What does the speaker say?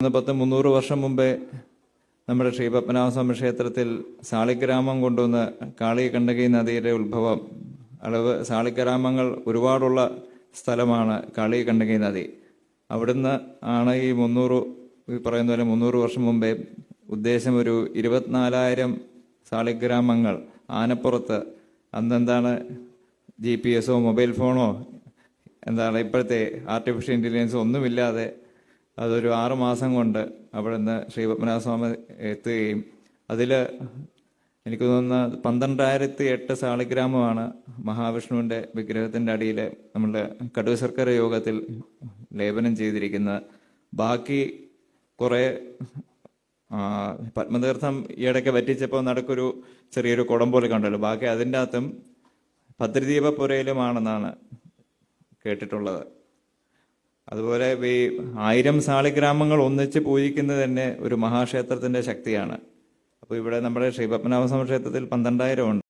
പത്ത് മുന്നൂറ് വർഷം മുമ്പേ നമ്മുടെ ശ്രീ പത്മനാഭസ്വാമി ക്ഷേത്രത്തിൽ സാളിഗ്രാമം കൊണ്ടുവന്ന് കാളി കണ്ടകി നദിയുടെ ഉത്ഭവം അളവ് സാളിഗ്രാമങ്ങൾ ഒരുപാടുള്ള സ്ഥലമാണ് കാളി കണ്ടകി നദി. അവിടുന്ന് ആണ് ഈ മുന്നൂറ് ഈ പറയുന്ന പോലെ മുന്നൂറ് വർഷം മുമ്പേ ഉദ്ദേശം ഒരു ഇരുപത്തിനാലായിരം സാളിഗ്രാമങ്ങൾ ആനപ്പുറത്ത് അന്നെന്താണ് ജി പി എസോ മൊബൈൽ ഫോണോ എന്താണ് ഇപ്പോഴത്തെ ആർട്ടിഫിഷ്യൽ ഇന്റലിജൻസോ ഒന്നുമില്ലാതെ അതൊരു ആറ് മാസം കൊണ്ട് അവിടുന്ന് ശ്രീ പത്മനാഭസ്വാമി എത്തുകയും അതിൽ എനിക്ക് തോന്നുന്ന പന്ത്രണ്ടായിരത്തി എട്ട് സാളിഗ്രാമമാണ് മഹാവിഷ്ണുവിന്റെ വിഗ്രഹത്തിന്റെ അടിയിൽ നമ്മൾ കടുവ ശർക്കര യോഗത്തിൽ ലേപനം ചെയ്തിരിക്കുന്നത്. ബാക്കി കുറേ പത്മതീർത്ഥം ഈയിടയ്ക്ക് വറ്റിച്ചപ്പോൾ നടക്കൊരു ചെറിയൊരു കുടം പോലെ കണ്ടല്ലോ. ബാക്കി അതിന്റെ അകത്തും ഭദ്രദീപപുരയിലുമാണെന്നാണ് കേട്ടിട്ടുള്ളത്. അതുപോലെ ഈ ആയിരം സാളിഗ്രാമങ്ങൾ ഒന്നിച്ച് പൂജിക്കുന്നത് തന്നെ ഒരു മഹാക്ഷേത്രത്തിന്റെ ശക്തിയാണ്. അപ്പോൾ ഇവിടെ നമ്മുടെ ശ്രീപത്മനാഭസ്വാമി ക്ഷേത്രത്തിൽ പന്ത്രണ്ടായിരം ഉണ്ട്.